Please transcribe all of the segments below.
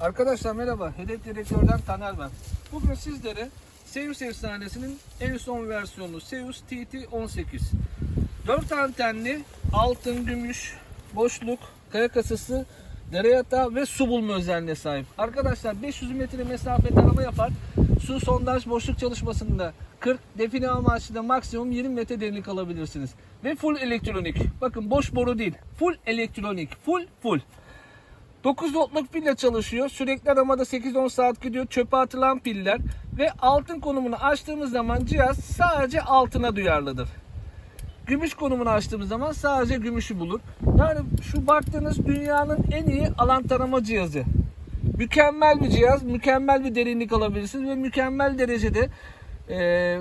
Arkadaşlar merhaba. Hedef Direktör'den Taner ben. Bugün sizlere Seus efsanesinin en son versiyonu Seus TT18. 4 antenli, altın, gümüş, boşluk, kaya kasası, dere yatağı ve su bulma özelliğine sahip. Arkadaşlar 500 metre mesafe tarama yapar. Su sondaj boşluk çalışmasında 40, define amaçlı maksimum 20 metre derinlik alabilirsiniz. Ve full elektronik. Bakın boş boru değil. Full elektronik. Full full. 9 voltluk pille çalışıyor. Sürekli aramada 8-10 saat gidiyor. Çöpe atılan piller. Ve altın konumunu açtığımız zaman cihaz sadece altına duyarlıdır. Gümüş konumunu açtığımız zaman sadece gümüşü bulur. Yani şu baktığınız dünyanın en iyi alan tarama cihazı. Mükemmel bir cihaz, mükemmel bir derinlik alabilirsiniz ve mükemmel derecede eee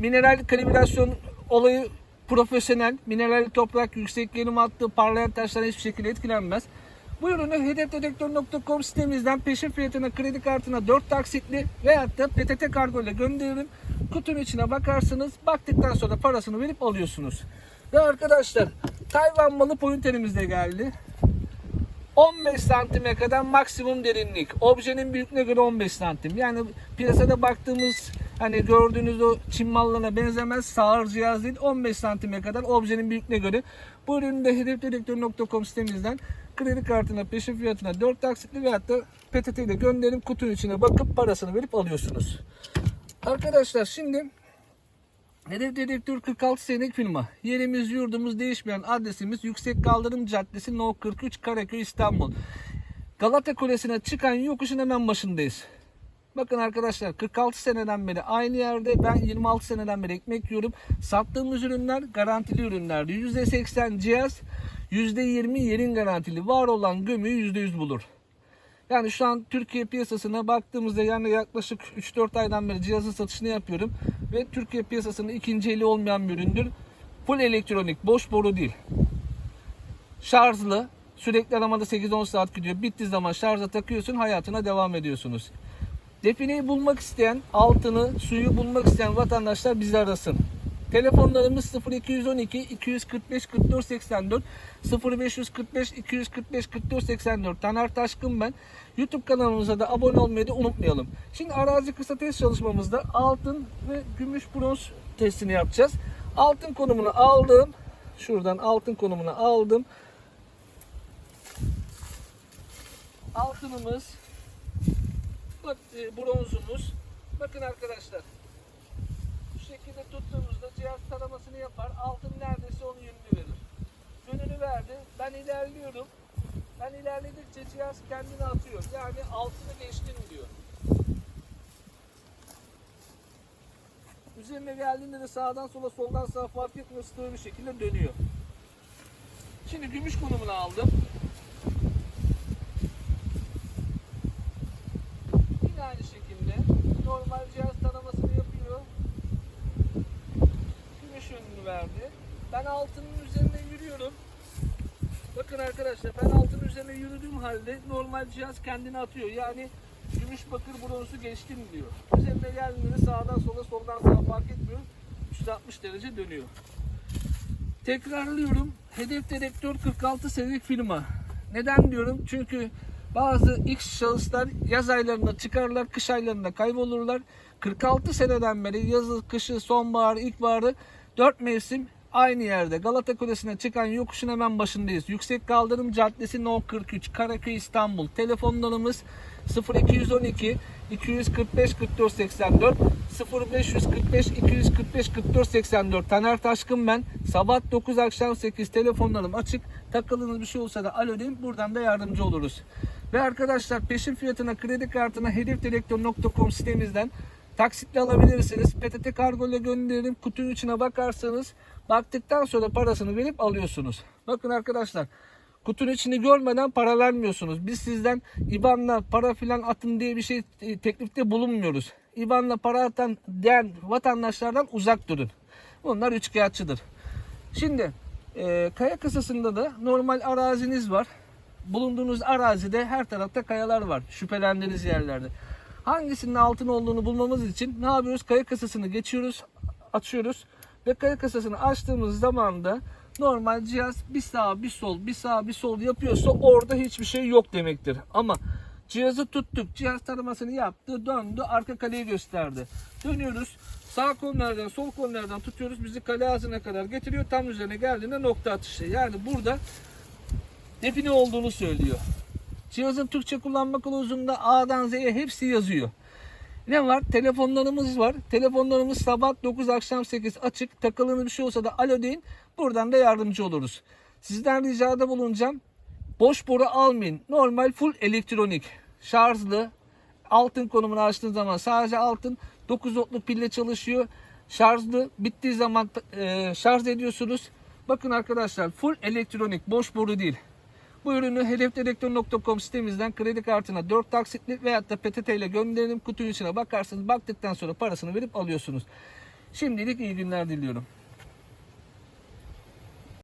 mineral kalibrasyon olayı profesyonel. Mineral toprak yüksek gelim hattı parlayan taşlar hiçbir şekilde etkilenmez. Bu ürünü hedefdedektör.com sitemizden peşin fiyatına kredi kartına 4 taksitli veyahut da PTT kargo ile gönderirim. Kutunun içine bakarsınız. Baktıktan sonra parasını verip alıyorsunuz. Ve arkadaşlar Tayvan malı pointerimiz de geldi. 15 santime kadar maksimum derinlik. Objenin büyüklüğüne göre 15 santim. Yani piyasada baktığımız hani gördüğünüz o Çin mallarına benzemez sağır cihaz değil. 15 santime kadar objenin büyüklüğüne göre. Bu ürünü de hedefdedektör.com sitemizden kredi kartına peşin fiyatına 4 taksitli veyahut da PTT ile gönderim kutunun içine bakıp parasını verip alıyorsunuz. Arkadaşlar şimdi Hedef Dedektör 46 senelik firma. Yerimiz yurdumuz değişmeyen adresimiz Yüksek Kaldırım Caddesi No 43 Karaköy İstanbul. Galata Kulesi'ne çıkan yokuşun hemen başındayız. Bakın arkadaşlar 46 seneden beri aynı yerde ben 26 seneden beri ekmek yiyorum. Sattığımız ürünler garantili ürünlerdi. %80 cihaz, %20 yerin garantili. Var olan gömüyü %100 bulur. Yani şu an Türkiye piyasasına baktığımızda yani yaklaşık 3-4 aydan beri cihazın satışını yapıyorum. Ve Türkiye piyasasının ikinci eli olmayan bir üründür. Full elektronik, boş boru değil. Şarjlı, sürekli aramada 8-10 saat gidiyor. Bittiği zaman şarja takıyorsun, hayatına devam ediyorsunuz. Defineyi bulmak isteyen, altını, suyu bulmak isteyen vatandaşlar bizi arasın. Telefonlarımız 0212 245 44 84 0545 245 44 84 Taner Taşkın ben. YouTube kanalımıza da abone olmayı da unutmayalım. Şimdi arazi kısa test çalışmamızda altın ve gümüş bronz testini yapacağız. Altın konumunu aldım. Şuradan altın konumunu aldım. Altınımız e, bronzumuz. Bakın arkadaşlar. Şekilde tuttuğumuzda cihaz taramasını yapar. Altın neredeyse onun yönünü verir. Yönünü verdi. Ben ilerliyorum. Ben ilerledikçe cihaz kendini atıyor. Yani altını geçtim diyor. Üzerine geldiğinde de sağdan sola soldan sağa fark etmiyor. Sığ bir şekilde dönüyor. Şimdi gümüş konumunu aldım. Yine aynı şekilde normal cihaz taramasını yapıyor. Gümüş yönünü verdi. Ben altının üzerine yürüyorum. Bakın arkadaşlar ben altın üzerine yürüdüğüm halde normal cihaz kendini atıyor. Yani gümüş bakır bronzu geçtim diyor. Üzerine geldiğinde sağdan sola soldan sağa fark etmiyor. 360 derece dönüyor. Tekrarlıyorum. Hedef Dedektör 46 senelik firma. Neden diyorum? Çünkü bazı X şahıslar yaz aylarında çıkarlar, kış aylarında kaybolurlar. 46 seneden beri yazı, kışı, sonbahar, ilkbaharı 4 mevsim aynı yerde. Galata Kulesi'ne çıkan yokuşun hemen başındayız. Yüksek Kaldırım Caddesi No 43 Karaköy İstanbul. Telefonlarımız 0212 245 44 84 0545 245 44 84 Taner Taşkın ben. Sabah 9 akşam 8 telefonlarım açık. Takıldığınız bir şey olsa da alo deyin. Buradan da yardımcı oluruz. Ve arkadaşlar peşin fiyatına kredi kartına hedefdirektör.com sitemizden taksitle alabilirsiniz. PTT kargo ile gönderirim. Kutunun içine bakarsanız baktıktan sonra parasını verip alıyorsunuz. Bakın arkadaşlar kutunun içini görmeden para vermiyorsunuz. Biz sizden IBAN'la para filan atın diye bir şey e, teklifte bulunmuyoruz. IBAN'la para atan diyen vatandaşlardan uzak durun. Bunlar üçkağıtçıdır. Şimdi e, kaya kasasında da normal araziniz var. Bulunduğunuz arazide her tarafta kayalar var. Şüphelendiğiniz yerlerde. Hangisinin altın olduğunu bulmamız için ne yapıyoruz? Kaya kasasını geçiyoruz, açıyoruz ve kaya kasasını açtığımız zaman da normal cihaz bir sağ bir sol bir sağ bir sol yapıyorsa orada hiçbir şey yok demektir. Ama Cihazı tuttuk. Cihaz taramasını yaptı. Döndü. Arka kaleyi gösterdi. Dönüyoruz. Sağ kornerden sol kornerden tutuyoruz. Bizi kale ağzına kadar getiriyor. Tam üzerine geldiğinde nokta atışı. Yani burada define olduğunu söylüyor. Cihazın Türkçe kullanma kılavuzunda A'dan Z'ye hepsi yazıyor. Ne var? Telefonlarımız var. Telefonlarımız sabah 9 akşam 8 açık. Takılığınız bir şey olsa da alo deyin. Buradan da yardımcı oluruz. Sizden ricada bulunacağım. Boş boru almayın. Normal full elektronik. Şarjlı. Altın konumunu açtığın zaman sadece altın 9 voltluk pille çalışıyor. Şarjlı. Bittiği zaman e, şarj ediyorsunuz. Bakın arkadaşlar full elektronik. Boş boru değil. Bu ürünü hedefdirektör.com sitemizden kredi kartına 4 taksitli veyahut da PTT ile gönderelim. Kutunun içine bakarsınız. Baktıktan sonra parasını verip alıyorsunuz. Şimdilik iyi günler diliyorum.